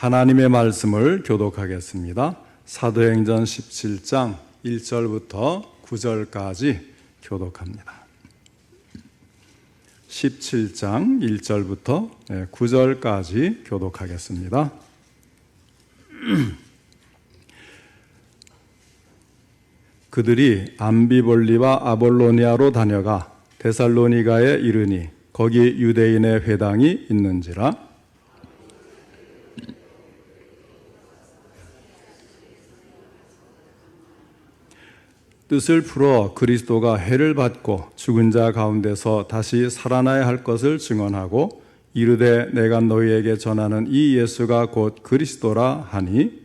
하나님의 말씀을 교독하겠습니다. 사도행전 17장 1절부터 9절까지 교독합니다. 17장 1절부터 9절까지 교독하겠습니다. 그들이 암비볼리와 아볼로니아로 다녀가 데살로니가에 이르니 거기 유대인의 회당이 있는지라 뜻을 풀어 그리스도가 해를 받고 죽은 자 가운데서 다시 살아나야 할 것을 증언하고 이르되 내가 너희에게 전하는 이 예수가 곧 그리스도라 하니.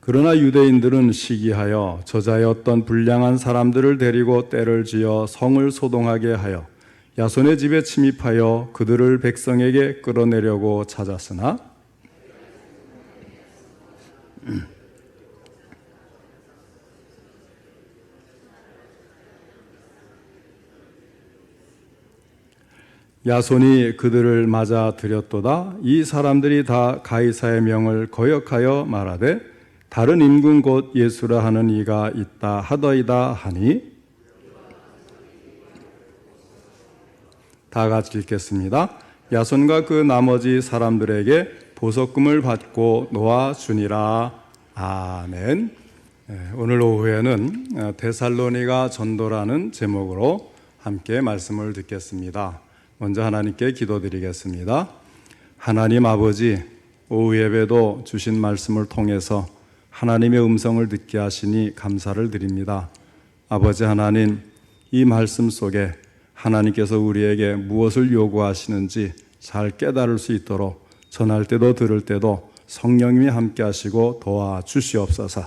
그러나 유대인들은 시기하여 저자의 어떤 불량한 사람들을 데리고 때를 지어 성을 소동하게 하여 야손의 집에 침입하여 그들을 백성에게 끌어내려고 찾았으나 야손이 그들을 맞아 들였도다. 이 사람들이 다 가이사의 명을 거역하여 말하되 다른 임금 곧 예수라 하는 이가 있다 하더이다 하니 다 같이 읽겠습니다. 야손과 그 나머지 사람들에게 보석금을 받고 놓아 주니라. 아멘. 예, 오늘 오후에는 어, 데살로니가 전도라는 제목으로 함께 말씀을 듣겠습니다. 먼저 하나님께 기도드리겠습니다. 하나님 아버지, 오후 예배도 주신 말씀을 통해서 하나님의 음성을 듣게 하시니 감사를 드립니다. 아버지 하나님, 이 말씀 속에 하나님께서 우리에게 무엇을 요구하시는지 잘 깨달을 수 있도록 전할 때도 들을 때도 성령님이 함께 하시고 도와 주시옵소서.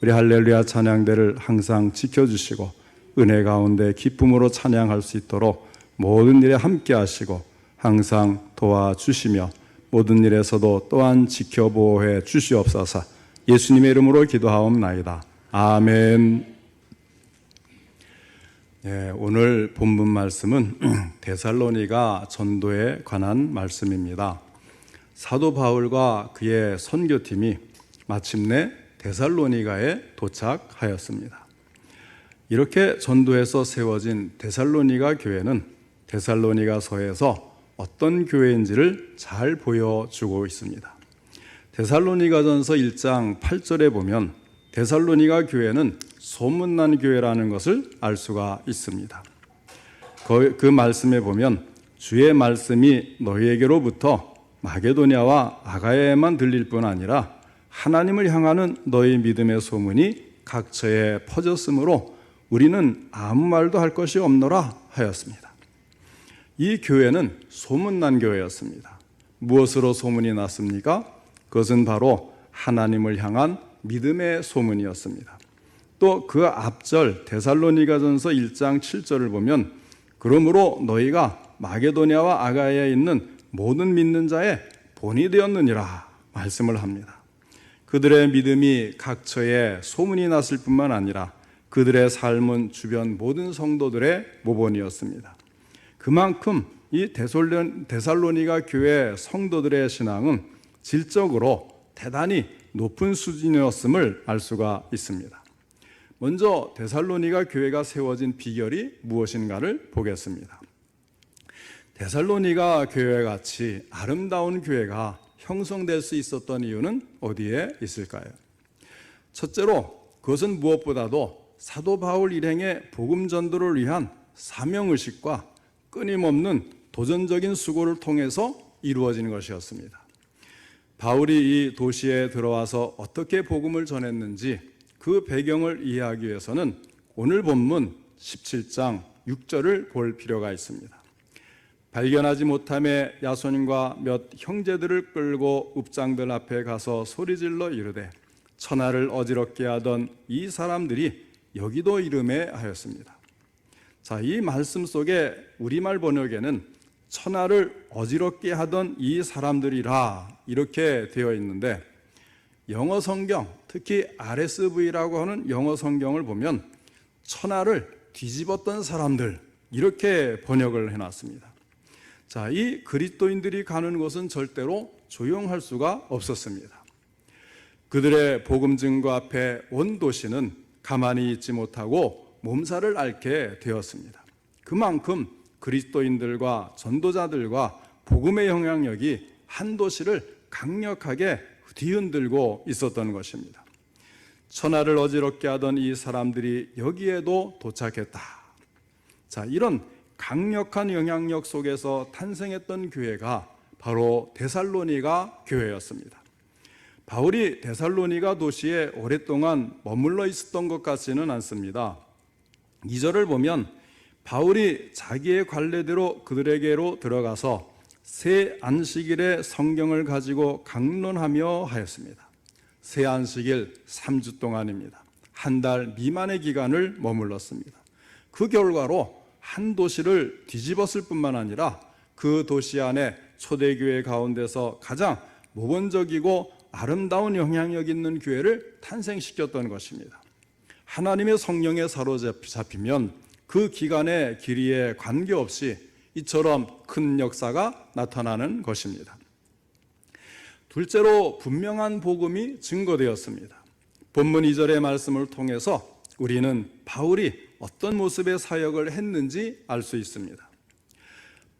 우리 할렐루야 찬양대를 항상 지켜주시고 은혜 가운데 기쁨으로 찬양할 수 있도록 모든 일에 함께 하시고 항상 도와 주시며 모든 일에서도 또한 지켜보호해 주시옵소서. 예수님의 이름으로 기도하옵나이다. 아멘. 예, 오늘 본문 말씀은 데살로니가 전도에 관한 말씀입니다. 사도 바울과 그의 선교팀이 마침내 데살로니가에 도착하였습니다. 이렇게 전도에서 세워진 데살로니가 교회는 데살로니가서에서 어떤 교회인지를 잘 보여주고 있습니다. 데살로니가전서 1장 8절에 보면 데살로니가 교회는 소문난 교회라는 것을 알 수가 있습니다. 그 말씀에 보면 주의 말씀이 너희에게로부터 마게도냐와 아가야에만 들릴 뿐 아니라 하나님을 향하는 너희 믿음의 소문이 각처에 퍼졌으므로 우리는 아무 말도 할 것이 없노라 하였습니다. 이 교회는 소문난 교회였습니다. 무엇으로 소문이 났습니까? 그것은 바로 하나님을 향한 믿음의 소문이었습니다. 또 그 앞절 데살로니가전서 1장 7절을 보면 그러므로 너희가 마게도냐와 아가야에 있는 모든 믿는 자의 본이 되었느니라 말씀을 합니다. 그들의 믿음이 각처에 소문이 났을 뿐만 아니라 그들의 삶은 주변 모든 성도들의 모본이었습니다. 그만큼 이 데살로니가 교회 성도들의 신앙은 질적으로 대단히 높은 수준이었음을 알 수가 있습니다. 먼저 데살로니가 교회가 세워진 비결이 무엇인가를 보겠습니다. 데살로니가 교회 같이 아름다운 교회가 형성될 수 있었던 이유는 어디에 있을까요? 첫째로 그것은 무엇보다도 사도 바울 일행의 복음 전도를 위한 사명 의식과 끊임없는 도전적인 수고를 통해서 이루어지는 것이었습니다. 바울이 이 도시에 들어와서 어떻게 복음을 전했는지 그 배경을 이해하기 위해서는 오늘 본문 17장 6절을 볼 필요가 있습니다. 발견하지 못함에 야손과 몇 형제들을 끌고 읍장들 앞에 가서 소리질러 이르되 천하를 어지럽게 하던 이 사람들이 여기도 이름에 하였습니다. 자, 이 말씀 속에 우리말 번역에는 천하를 어지럽게 하던 이 사람들이라 이렇게 되어 있는데 영어 성경, 특히 RSV라고 하는 영어 성경을 보면 천하를 뒤집었던 사람들 이렇게 번역을 해놨습니다. 자, 이 그리스도인들이 가는 곳은 절대로 조용할 수가 없었습니다. 그들의 복음 증거 앞에 온 도시는 가만히 있지 못하고 몸살을 앓게 되었습니다. 그만큼 그리스도인들과 전도자들과 복음의 영향력이 한 도시를 강력하게 뒤흔들고 있었던 것입니다. 천하를 어지럽게 하던 이 사람들이 여기에도 도착했다. 자, 이런 강력한 영향력 속에서 탄생했던 교회가 바로 데살로니가 교회였습니다. 바울이 데살로니가 도시에 오랫동안 머물러 있었던 것 같지는 않습니다. 2절을 보면 바울이 자기의 관례대로 그들에게로 들어가서 새 안식일에 성경을 가지고 강론하며 하였습니다. 새 안식일 3주 동안입니다. 한 달 미만의 기간을 머물렀습니다. 그 결과로 한 도시를 뒤집었을 뿐만 아니라 그 도시 안에 초대교회 가운데서 가장 모범적이고 아름다운 영향력 있는 교회를 탄생시켰던 것입니다. 하나님의 성령에 사로잡히면 그 기간의 길이에 관계없이 이처럼 큰 역사가 나타나는 것입니다. 둘째로 분명한 복음이 증거되었습니다. 본문 2절의 말씀을 통해서 우리는 바울이 어떤 모습의 사역을 했는지 알 수 있습니다.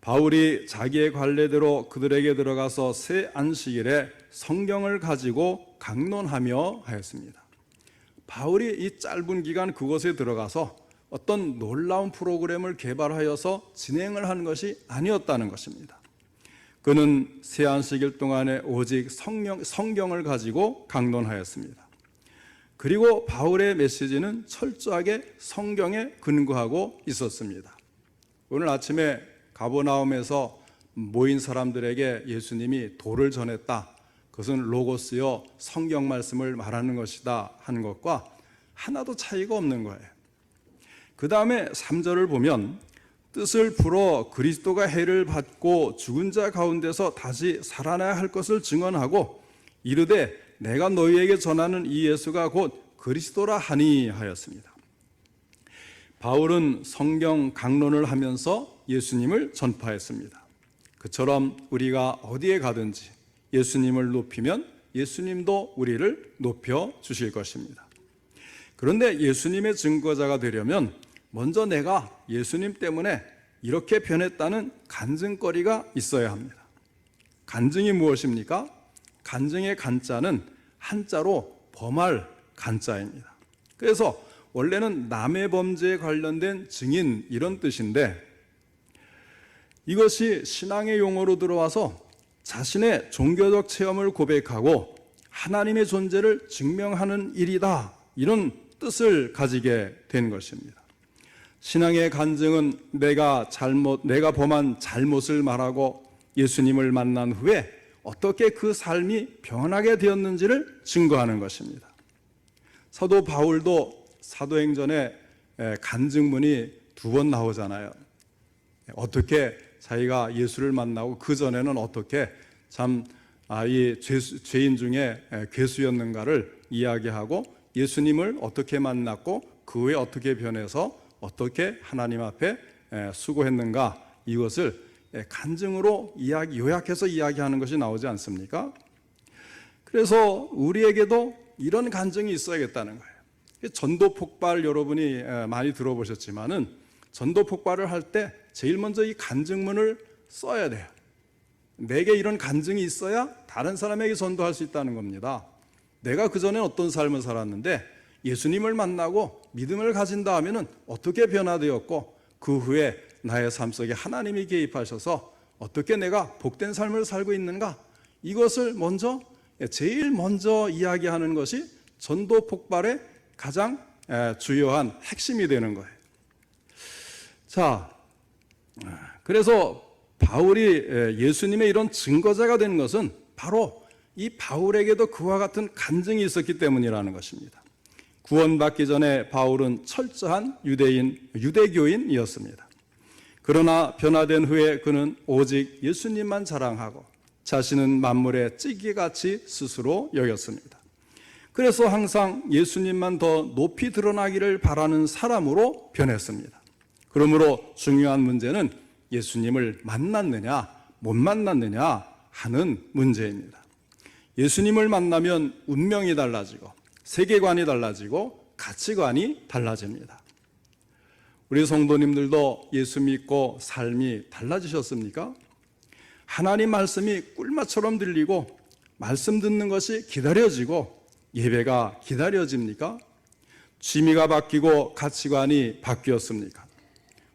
바울이 자기의 관례대로 그들에게 들어가서 새 안식일에 성경을 가지고 강론하며 하였습니다. 바울이 이 짧은 기간 그곳에 들어가서 어떤 놀라운 프로그램을 개발하여서 진행을 한 것이 아니었다는 것입니다. 그는 새 안식일 동안에 오직 성령, 성경을 가지고 강론하였습니다. 그리고 바울의 메시지는 철저하게 성경에 근거하고 있었습니다. 오늘 아침에 가보나움에서 모인 사람들에게 예수님이 도를 전했다. 그것은 로고스여 성경 말씀을 말하는 것이다 하는 것과 하나도 차이가 없는 거예요. 그 다음에 3절을 보면 뜻을 풀어 그리스도가 해를 받고 죽은 자 가운데서 다시 살아나야 할 것을 증언하고 이르되 내가 너희에게 전하는 이 예수가 곧 그리스도라 하니 하였습니다. 바울은 성경 강론을 하면서 예수님을 전파했습니다. 그처럼 우리가 어디에 가든지 예수님을 높이면 예수님도 우리를 높여 주실 것입니다. 그런데 예수님의 증거자가 되려면 먼저 내가 예수님 때문에 이렇게 변했다는 간증거리가 있어야 합니다. 간증이 무엇입니까? 간증의 간자는 한자로 범할 간자입니다. 그래서 원래는 남의 범죄에 관련된 증인 이런 뜻인데 이것이 신앙의 용어로 들어와서 자신의 종교적 체험을 고백하고 하나님의 존재를 증명하는 일이다. 이런 뜻을 가지게 된 것입니다. 신앙의 간증은 내가 잘못, 내가 범한 잘못을 말하고 예수님을 만난 후에 어떻게 그 삶이 변하게 되었는지를 증거하는 것입니다. 사도 바울도 사도행전에 간증문이 두 번 나오잖아요. 어떻게 자기가 예수를 만나고 그 전에는 어떻게 참 아, 이 죄인 중에 괴수였는가를 이야기하고 예수님을 어떻게 만났고 그 후에 어떻게 변해서 어떻게 하나님 앞에 수고했는가 이것을 간증으로 이야기 요약해서 이야기하는 것이 나오지 않습니까? 그래서 우리에게도 이런 간증이 있어야겠다는 거예요. 전도 폭발 여러분이 많이 들어보셨지만은 전도 폭발을 할 때 제일 먼저 이 간증문을 써야 돼요. 내게 이런 간증이 있어야 다른 사람에게 전도할 수 있다는 겁니다. 내가 그전에 어떤 삶을 살았는데 예수님을 만나고 믿음을 가진다 하면은 어떻게 변화되었고 그 후에 나의 삶 속에 하나님이 개입하셔서 어떻게 내가 복된 삶을 살고 있는가 이것을 먼저 제일 먼저 이야기하는 것이 전도 폭발의 가장 주요한 핵심이 되는 거예요. 자, 그래서 바울이 예수님의 이런 증거자가 된 것은 바로 이 바울에게도 그와 같은 간증이 있었기 때문이라는 것입니다. 구원받기 전에 바울은 철저한 유대인, 유대교인이었습니다. 그러나 변화된 후에 그는 오직 예수님만 자랑하고 자신은 만물의 찌개같이 스스로 여겼습니다. 그래서 항상 예수님만 더 높이 드러나기를 바라는 사람으로 변했습니다. 그러므로 중요한 문제는 예수님을 만났느냐, 못 만났느냐 하는 문제입니다. 예수님을 만나면 운명이 달라지고, 세계관이 달라지고, 가치관이 달라집니다. 우리 성도님들도 예수 믿고 삶이 달라지셨습니까? 하나님 말씀이 꿀맛처럼 들리고 말씀 듣는 것이 기다려지고 예배가 기다려집니까? 취미가 바뀌고 가치관이 바뀌었습니까?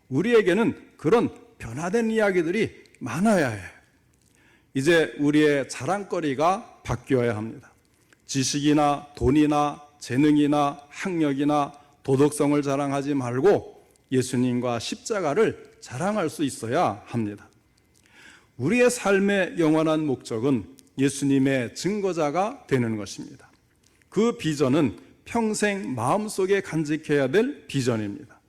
우리에게는 그런 변화된 이야기들이 많아야 해요. 이제 우리의 자랑거리가 바뀌어야 합니다. 지식이나 돈이나 재능이나 학력이나 도덕성을 자랑하지 말고 예수님과 십자가를 자랑할 수 있어야 합니다. 우리의 삶의 영원한 목적은 예수님의 증거자가 되는 것입니다. 그 비전은 평생 마음속에 간직해야 될 비전입니다.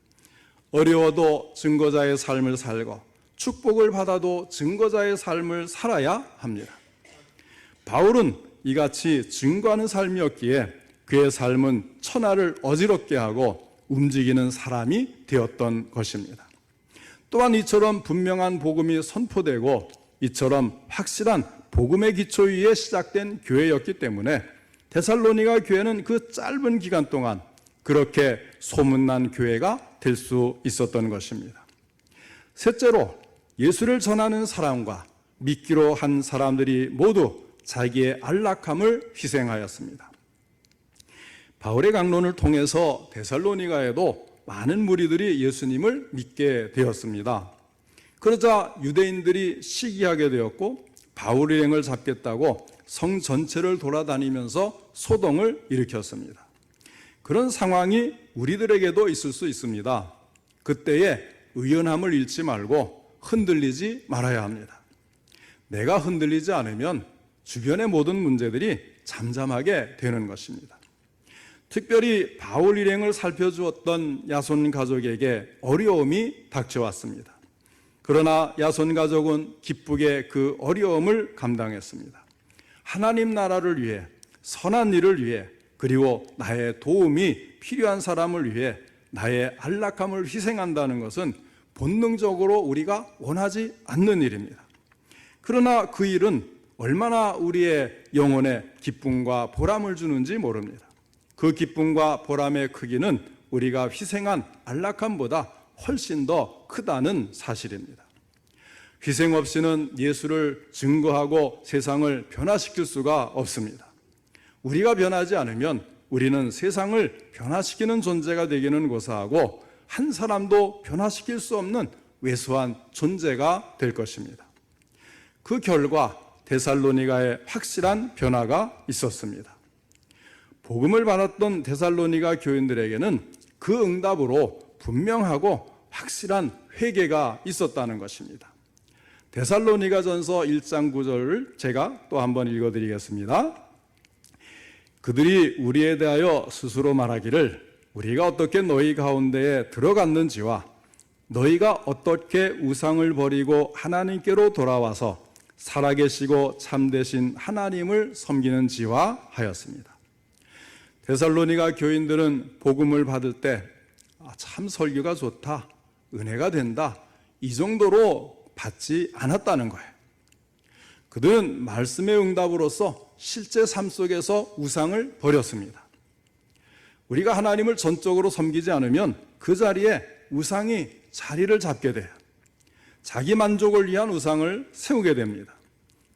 어려워도 증거자의 삶을 살고 축복을 받아도 증거자의 삶을 살아야 합니다. 바울은 이같이 증거하는 삶이었기에 그의 삶은 천하를 어지럽게 하고 움직이는 사람이 되었던 것입니다. 또한 이처럼 분명한 복음이 선포되고 이처럼 확실한 복음의 기초 위에 시작된 교회였기 때문에 데살로니가 교회는 그 짧은 기간 동안 그렇게 소문난 교회가 될 수 있었던 것입니다. 셋째로 예수를 전하는 사람과 믿기로 한 사람들이 모두 자기의 안락함을 희생하였습니다. 바울의 강론을 통해서 데살로니가에도 많은 무리들이 예수님을 믿게 되었습니다. 그러자 유대인들이 시기하게 되었고 바울 일행을 잡겠다고 성 전체를 돌아다니면서 소동을 일으켰습니다. 그런 상황이 우리들에게도 있을 수 있습니다. 그때에 의연함을 잃지 말고 흔들리지 말아야 합니다. 내가 흔들리지 않으면 주변의 모든 문제들이 잠잠하게 되는 것입니다. 특별히 바울 일행을 살펴주었던 야손 가족에게 어려움이 닥쳐왔습니다. 그러나 야손 가족은 기쁘게 그 어려움을 감당했습니다. 하나님 나라를 위해 선한 일을 위해 그리고 나의 도움이 필요한 사람을 위해 나의 안락함을 희생한다는 것은 본능적으로 우리가 원하지 않는 일입니다. 그러나 그 일은 얼마나 우리의 영혼에 기쁨과 보람을 주는지 모릅니다. 그 기쁨과 보람의 크기는 우리가 희생한 안락함보다 훨씬 더 크다는 사실입니다. 희생 없이는 예수를 증거하고 세상을 변화시킬 수가 없습니다. 우리가 변하지 않으면 우리는 세상을 변화시키는 존재가 되기는 고사하고 한 사람도 변화시킬 수 없는 왜소한 존재가 될 것입니다. 그 결과 데살로니가에 확실한 변화가 있었습니다. 복음을 받았던 데살로니가 교인들에게는 그 응답으로 분명하고 확실한 회개가 있었다는 것입니다. 데살로니가 전서 1장 9절을 제가 또 한번 읽어 드리겠습니다. 그들이 우리에 대하여 스스로 말하기를 우리가 어떻게 너희 가운데에 들어갔는지와 너희가 어떻게 우상을 버리고 하나님께로 돌아와서 살아계시고 참되신 하나님을 섬기는 지와 하였습니다. 데살로니가 교인들은 복음을 받을 때참 아, 설교가 좋다, 은혜가 된다 이 정도로 받지 않았다는 거예요. 그들은 말씀의 응답으로서 실제 삶 속에서 우상을 버렸습니다. 우리가 하나님을 전적으로 섬기지 않으면 그 자리에 우상이 자리를 잡게 돼요. 자기 만족을 위한 우상을 세우게 됩니다.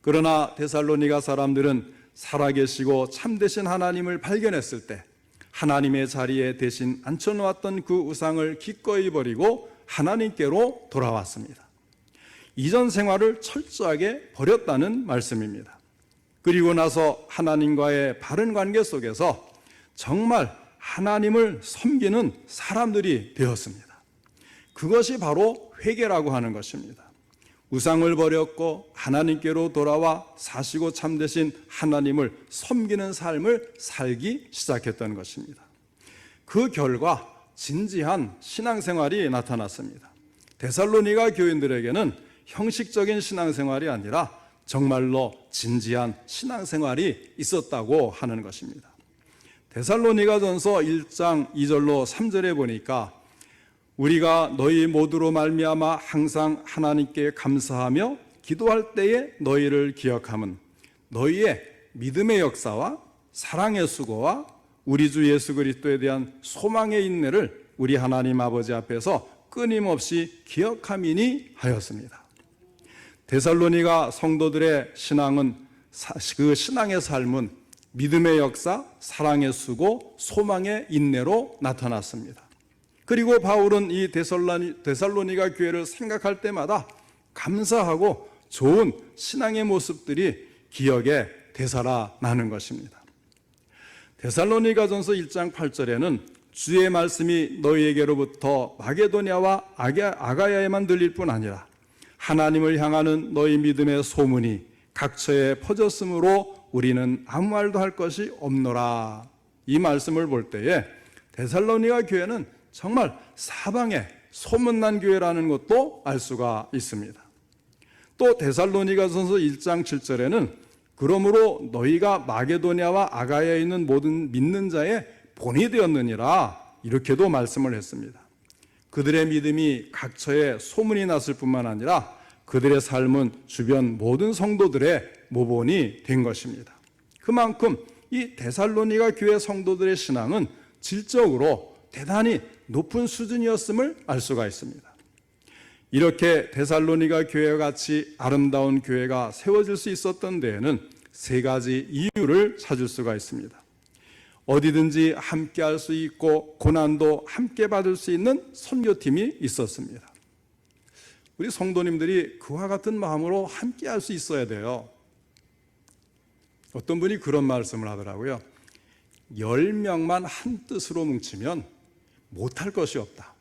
그러나 데살로니가 사람들은 살아계시고 참되신 하나님을 발견했을 때 하나님의 자리에 대신 앉혀놓았던 그 우상을 기꺼이 버리고 하나님께로 돌아왔습니다. 이전 생활을 철저하게 버렸다는 말씀입니다. 그리고 나서 하나님과의 바른 관계 속에서 정말 하나님을 섬기는 사람들이 되었습니다. 그것이 바로 회개라고 하는 것입니다. 우상을 버렸고 하나님께로 돌아와 사시고 참되신 하나님을 섬기는 삶을 살기 시작했던 것입니다. 그 결과 진지한 신앙생활이 나타났습니다. 데살로니가 교인들에게는 형식적인 신앙생활이 아니라 정말로 진지한 신앙생활이 있었다고 하는 것입니다. 데살로니가 전서 1장 2절로 3절에 보니까 우리가 너희 모두로 말미암아 항상 하나님께 감사하며 기도할 때에 너희를 기억함은 너희의 믿음의 역사와 사랑의 수고와 우리 주 예수 그리스도에 대한 소망의 인내를 우리 하나님 아버지 앞에서 끊임없이 기억함이니 하였습니다. 데살로니가 성도들의 신앙은 그 신앙의 삶은 믿음의 역사, 사랑의 수고, 소망의 인내로 나타났습니다. 그리고 바울은 이 데살로니, 데살로니가 교회를 생각할 때마다 감사하고 좋은 신앙의 모습들이 기억에 되살아나는 것입니다. 데살로니가전서 1장 8절에는 주의 말씀이 너희에게로부터 마게도냐와 아가야에만 들릴 뿐 아니라 하나님을 향하는 너희 믿음의 소문이 각처에 퍼졌으므로 우리는 아무 말도 할 것이 없노라. 이 말씀을 볼 때에 데살로니가 교회는 정말 사방에 소문난 교회라는 것도 알 수가 있습니다. 또 데살로니가전서 1장 7절에는 그러므로 너희가 마게도냐와 아가야에 있는 모든 믿는 자의 본이 되었느니라 이렇게도 말씀을 했습니다. 그들의 믿음이 각처에 소문이 났을 뿐만 아니라 그들의 삶은 주변 모든 성도들의 모본이 된 것입니다. 그만큼 이 데살로니가 교회 성도들의 신앙은 질적으로 대단히 높은 수준이었음을 알 수가 있습니다. 이렇게 데살로니가 교회와 같이 아름다운 교회가 세워질 수 있었던 데에는 세 가지 이유를 찾을 수가 있습니다. 어디든지 함께 할 수 있고 고난도 함께 받을 수 있는 선교팀이 있었습니다. 우리 성도님들이 그와 같은 마음으로 함께 할 수 있어야 돼요. 어떤 분이 그런 말씀을 하더라고요. 열 명만 한 뜻으로 뭉치면 못할 것이 없다.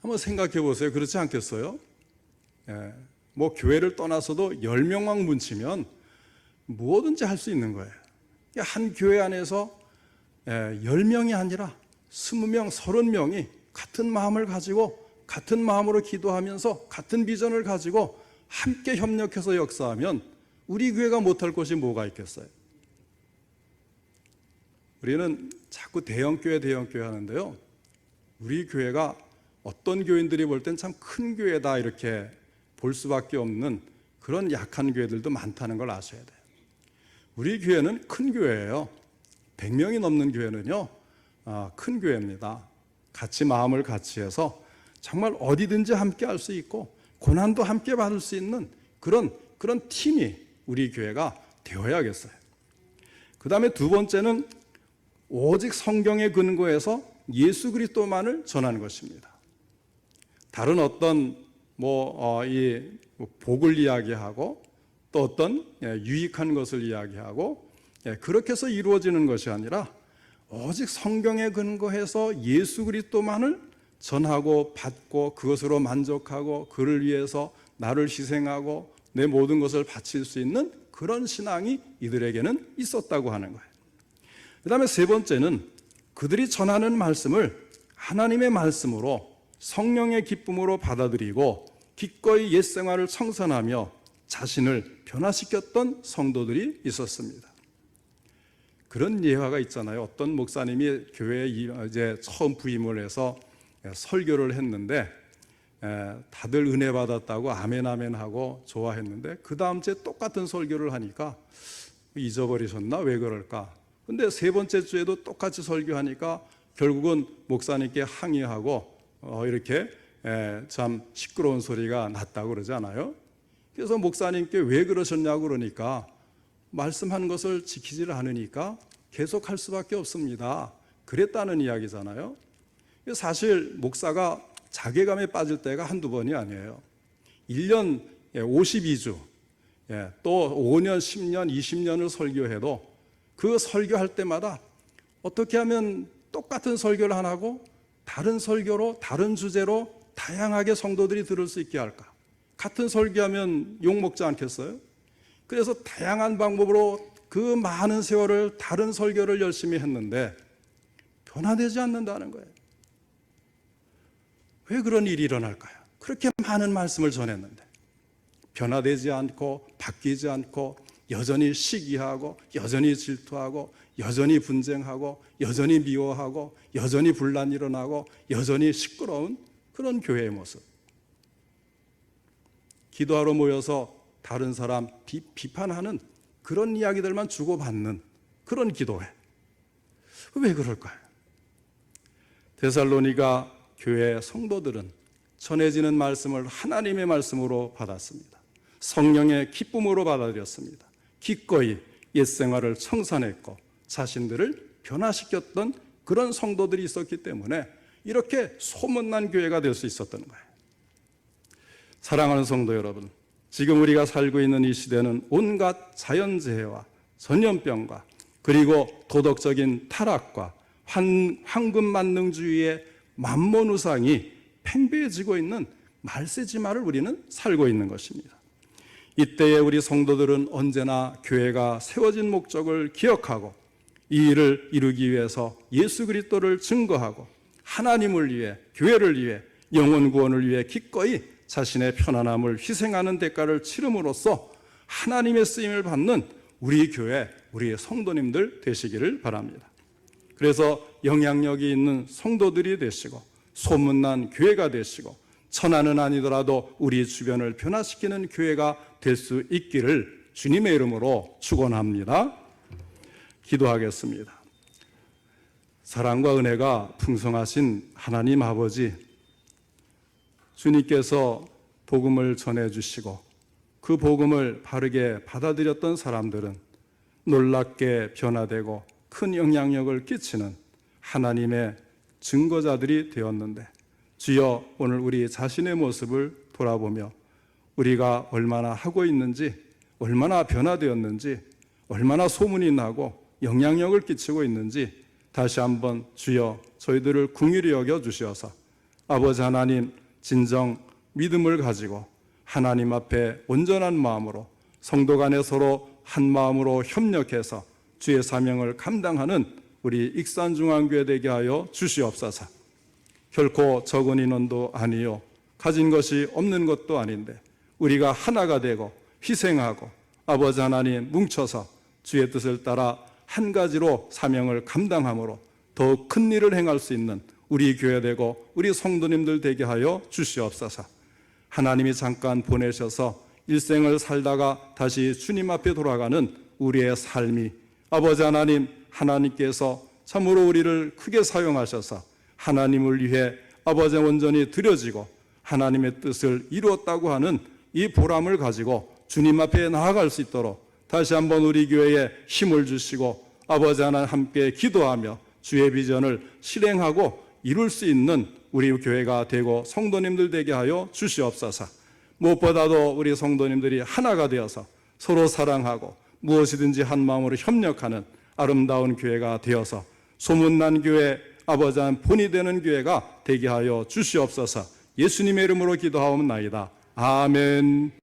한번 생각해 보세요. 그렇지 않겠어요? 예, 뭐 교회를 떠나서도 열 명만 뭉치면 뭐든지 할 수 있는 거예요. 한 교회 안에서 예, 열 명이 아니라 스무 명, 서른 명이 같은 마음을 가지고 같은 마음으로 기도하면서 같은 비전을 가지고 함께 협력해서 역사하면 우리 교회가 못할 것이 뭐가 있겠어요? 우리는 자꾸 대형교회, 대형교회 하는데요. 우리 교회가 어떤 교인들이 볼 땐 참 큰 교회다 이렇게 볼 수밖에 없는 그런 약한 교회들도 많다는 걸 아셔야 돼요. 우리 교회는 큰 교회예요. 100명이 넘는 교회는요, 아, 큰 교회입니다. 같이 마음을 같이 해서 정말 어디든지 함께 할 수 있고 고난도 함께 받을 수 있는 그런 그런 팀이 우리 교회가 되어야겠어요. 그 다음에 두 번째는 오직 성경에 근거해서 예수 그리스도만을 전하는 것입니다. 다른 어떤 뭐이 어, 복을 이야기하고 또 어떤 예, 유익한 것을 이야기하고 예, 그렇게 해서 이루어지는 것이 아니라 오직 성경에 근거해서 예수 그리스도만을 전하고 받고 그것으로 만족하고 그를 위해서 나를 희생하고 내 모든 것을 바칠 수 있는 그런 신앙이 이들에게는 있었다고 하는 거예요. 그 다음에 세 번째는 그들이 전하는 말씀을 하나님의 말씀으로 성령의 기쁨으로 받아들이고 기꺼이 옛 생활을 청산하며 자신을 변화시켰던 성도들이 있었습니다. 그런 예화가 있잖아요. 어떤 목사님이 교회에 이제 처음 부임을 해서 설교를 했는데 다들 은혜 받았다고 아멘 아멘 하고 좋아했는데 그 다음 주에 똑같은 설교를 하니까 잊어버리셨나 왜 그럴까? 근데 세 번째 주에도 똑같이 설교하니까 결국은 목사님께 항의하고 어 이렇게 참 시끄러운 소리가 났다고 그러지 않아요? 그래서 목사님께 왜 그러셨냐고 그러니까 말씀한 것을 지키지를 않으니까 계속 할 수밖에 없습니다. 그랬다는 이야기잖아요. 사실 목사가 자괴감에 빠질 때가 한두 번이 아니에요. 1년 52주, 예, 또 5년, 10년, 20년을 설교해도 그 설교할 때마다 어떻게 하면 똑같은 설교를 안 하고 다른 설교로, 다른 주제로 다양하게 성도들이 들을 수 있게 할까? 같은 설교하면 욕먹지 않겠어요? 그래서 다양한 방법으로 그 많은 세월을 다른 설교를 열심히 했는데 변화되지 않는다는 거예요. 왜 그런 일이 일어날까요? 그렇게 많은 말씀을 전했는데 변화되지 않고 바뀌지 않고 여전히 시기하고 여전히 질투하고 여전히 분쟁하고 여전히 미워하고 여전히 분란 일어나고 여전히 시끄러운 그런 교회의 모습. 기도하러 모여서 다른 사람 비, 비판하는 그런 이야기들만 주고받는 그런 기도회. 왜 그럴까요? 데살로니가 교회 성도들은 전해지는 말씀을 하나님의 말씀으로 받았습니다. 성령의 기쁨으로 받아들였습니다. 기꺼이 옛 생활을 청산했고 자신들을 변화시켰던 그런 성도들이 있었기 때문에 이렇게 소문난 교회가 될 수 있었던 거예요. 사랑하는 성도 여러분, 지금 우리가 살고 있는 이 시대는 온갖 자연재해와 전염병과 그리고 도덕적인 타락과 환, 황금만능주의의 만몬우상이 팽배해지고 있는 말세지마를 우리는 살고 있는 것입니다. 이때에 우리 성도들은 언제나 교회가 세워진 목적을 기억하고 이 일을 이루기 위해서 예수 그리스도를 증거하고 하나님을 위해 교회를 위해 영혼 구원을 위해 기꺼이 자신의 편안함을 희생하는 대가를 치름으로써 하나님의 쓰임을 받는 우리 교회, 우리의 성도님들 되시기를 바랍니다. 그래서 영향력이 있는 성도들이 되시고 소문난 교회가 되시고 천하는 아니더라도 우리 주변을 변화시키는 교회가 될 수 있기를 주님의 이름으로 축원합니다. 기도하겠습니다. 사랑과 은혜가 풍성하신 하나님 아버지 주님께서 복음을 전해 주시고 그 복음을 바르게 받아들였던 사람들은 놀랍게 변화되고 큰 영향력을 끼치는 하나님의 증거자들이 되었는데 주여 오늘 우리 자신의 모습을 돌아보며 우리가 얼마나 하고 있는지 얼마나 변화되었는지 얼마나 소문이 나고 영향력을 끼치고 있는지 다시 한번 주여 저희들을 궁일히 여겨 주시어서 아버지 하나님 진정 믿음을 가지고 하나님 앞에 온전한 마음으로 성도 간에 서로 한 마음으로 협력해서 주의 사명을 감당하는 우리 익산중앙교회 되게 하여 주시옵소서. 결코 적은 인원도 아니요 가진 것이 없는 것도 아닌데 우리가 하나가 되고 희생하고 아버지 하나님 뭉쳐서 주의 뜻을 따라 한 가지로 사명을 감당함으로 더욱 큰 일을 행할 수 있는 우리 교회 되고 우리 성도님들 되게 하여 주시옵소서. 하나님이 잠깐 보내셔서 일생을 살다가 다시 주님 앞에 돌아가는 우리의 삶이 아버지 하나님 하나님께서 참으로 우리를 크게 사용하셔서 하나님을 위해 아버지 온전히 드려지고 하나님의 뜻을 이루었다고 하는 이 보람을 가지고 주님 앞에 나아갈 수 있도록 다시 한번 우리 교회에 힘을 주시고 아버지 하나님 함께 기도하며 주의 비전을 실행하고 이룰 수 있는 우리 교회가 되고 성도님들 되게 하여 주시옵소서. 무엇보다도 우리 성도님들이 하나가 되어서 서로 사랑하고 무엇이든지 한 마음으로 협력하는 아름다운 교회가 되어서 소문난 교회 아버지 한 본이 되는 교회가 되게 하여 주시옵소서. 예수님의 이름으로 기도하옵나이다. 아멘.